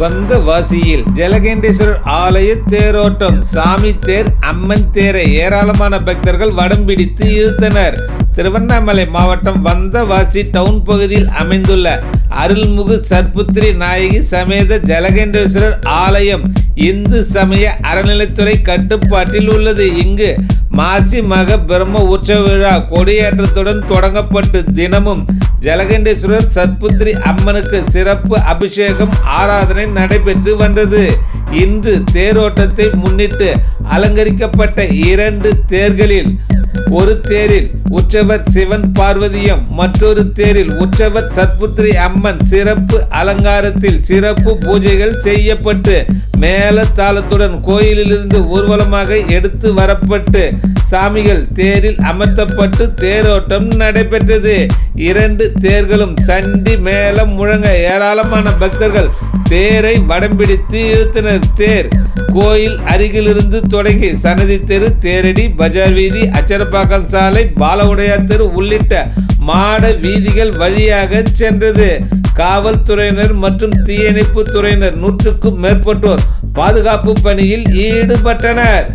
வந்த வாசியில் ஜலகண்டேஸ்வரர் ஆலய தேரோட்டம் சாமி தேர் அம்மன் தேரை ஏராளமான பக்தர்கள் வடம் பிடித்து இழுத்தனர். திருவண்ணாமலை மாவட்டம் வந்தவாசி டவுன் பகுதியில் அமைந்துள்ள அருள்முகு சர்புத்திரி நாயகி சமேத ஜலகண்டேஸ்வரர் ஆலயம் இந்து சமய அறநிலைத்துறை கட்டுப்பாட்டில் உள்ளது. இங்கு மாசி மக பிரம்ம உற்சவ விழா கொடியேற்றத்துடன் தொடங்கப்பட்டு தினமும் ஜலகண்டேஸ்வரர் சத்புத்திரி அம்மனுக்கு சிறப்பு அபிஷேகம் ஆராதனை நடைபெற்று வந்தது. இன்று தேரோட்டத்தை முன்னிட்டு அலங்கரிக்கப்பட்ட இரண்டு தேர்களில் ஒரு தேரில் உற்சவர் சிவன் பார்வதியம் மற்றொரு தேரில் உற்சவர் சத்புத்திரி அம்மன் சிறப்பு அலங்காரத்தில் சிறப்பு பூஜைகள் செய்யப்பட்டு மேலத்தாளத்துடன் கோயிலிலிருந்து ஊர்வலமாக எடுத்து வரப்பட்டு சாமிகள் தேரில் அமர்த்தப்பட்டு தேரோட்டம் நடைபெற்றது. இரண்டு தேர்களும் சண்டி மேளம் முழங்க ஏராளமான பக்தர்கள் தேரை வடம்பிடித்து இழுத்தனர். தேர் கோயில் அருகிலிருந்து தொடங்கி சன்னதி தெரு தேரடி பஜார் வீதி அச்சரப்பாக்கம் சாலை பாலவுடையார் தெரு உள்ளிட்ட மாட வீதிகள் வழியாக சென்றது. காவல்துறையினர் மற்றும் தீயணைப்பு துறையினர் நூற்றுக்கும் மேற்பட்டோர் பாதுகாப்பு பணியில் ஈடுபட்டனர்.